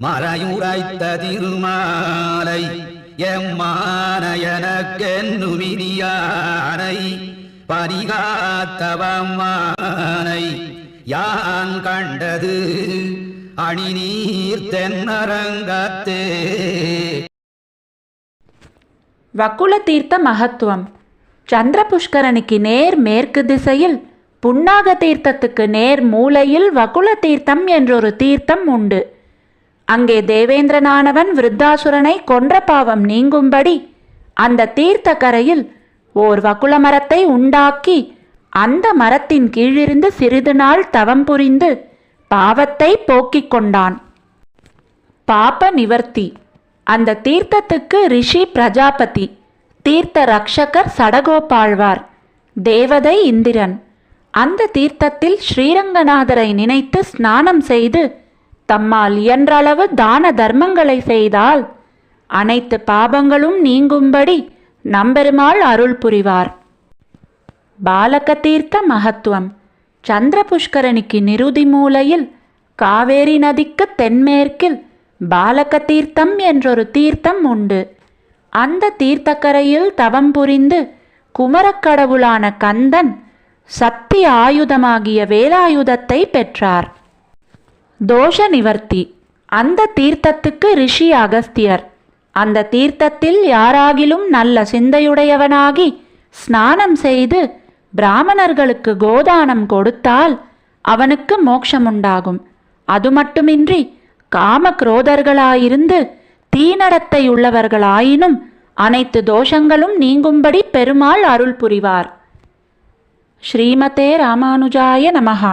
மறையுரைத்த திருமாலை எம்மானயனக்கென்னுமிதியானை பரிகாத்தவம்மானை யான் கண்டது அணிநீர் தென்னரங்கத்தே. வக்குல தீர்த்த மகத்துவம். சந்திர புஷ்கரனுக்கு நேர் மேற்கு திசையில் புன்னாக தீர்த்தத்துக்கு நேர் மூலையில் வகுல தீர்த்தம் என்றொரு தீர்த்தம் உண்டு. அங்கே தேவேந்திரனானவன் விருத்தாசுரனை கொன்ற பாவம் நீங்கும்படி அந்த தீர்த்த கரையில் ஓர் வக்குல மரத்தை உண்டாக்கி அந்த மரத்தின் கீழிருந்து சிறிது நாள் தவம் புரிந்து பாவத்தை போக்கிக் கொண்டான். பாப நிவர்த்தி. அந்த தீர்த்தத்துக்கு ரிஷி பிரஜாபதி தீர்த்த ரக்ஷகர் சடகோபாழ்வார் தேவதை இந்திரன். அந்த தீர்த்தத்தில் ஸ்ரீரங்கநாதரை நினைத்து ஸ்நானம் செய்து தம்மால் இயன்றளவு தான தர்மங்களை செய்தால் அனைத்து பாபங்களும் நீங்கும்படி நம்பெருமாள் அருள் புரிவார். பாலக தீர்த்த மகத்துவம். சந்திர புஷ்கரணிக்கு நிருதி மூலையில் காவேரி நதிக்கு தென்மேற்கில் பாலக தீர்த்தம் என்றொரு தீர்த்தம் உண்டு. அந்த தீர்த்தக்கரையில் தவம் புரிந்து குமரக்கடவுளான கந்தன் சக்தி ஆயுதமாகிய வேலாயுதத்தை பெற்றார். தோஷ நிவர்த்தி அந்த தீர்த்தத்துக்கு ரிஷி அகஸ்தியர். அந்த தீர்த்தத்தில் யாராகிலும் நல்ல சிந்தையுடையவனாகி ஸ்நானம் செய்து பிராமணர்களுக்கு கோதானம் கொடுத்தால் அவனுக்கு மோட்சமுண்டாகும். அது மட்டுமின்றி காம குரோதர்களாயிருந்து தீநடத்தையுள்ளவர்களாயினும் அனைத்து தோஷங்களும் நீங்கும்படி பெருமாள் அருள் புரிவார். ஸ்ரீமதே ராமானுஜாய நமகா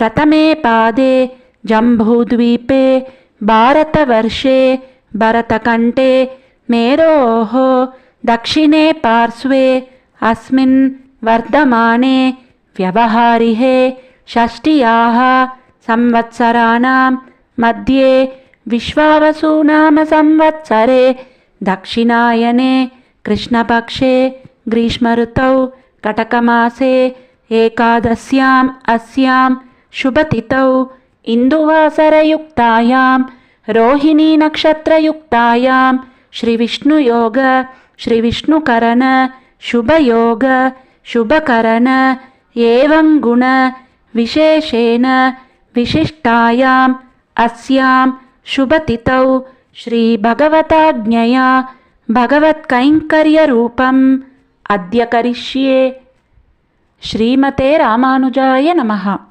प्रथमे पादे जम्बूद्वीपे भारतवर्षे भरतकण्ठे मेरोः दक्षिणे पार्श्वे अस्मिन् वर्धमाने व्यवहारिहे षष्ट्याः संवत्सराणां मध्ये विश्वावसूनामसंवत्सरे दक्षिणायने कृष्णपक्षे ग्रीष्मऋतौ कटकमासे एकादश्याम् अस्यां शुभतिथौ इन्दुवासरयुक्तायां रोहिणीनक्षत्रयुक्तायां श्रीविष्णुयोग श्रीविष्णुकरण शुभयोग शुभकरण एवं गुण विशेषेण विशिष्टायाम् अस्यां शुभतिथौ श्रीभगवताज्ञया भगवत्कैङ्कर्यरूपम् अद्य करिष्ये। श्रीमते रामानुजाय नमः।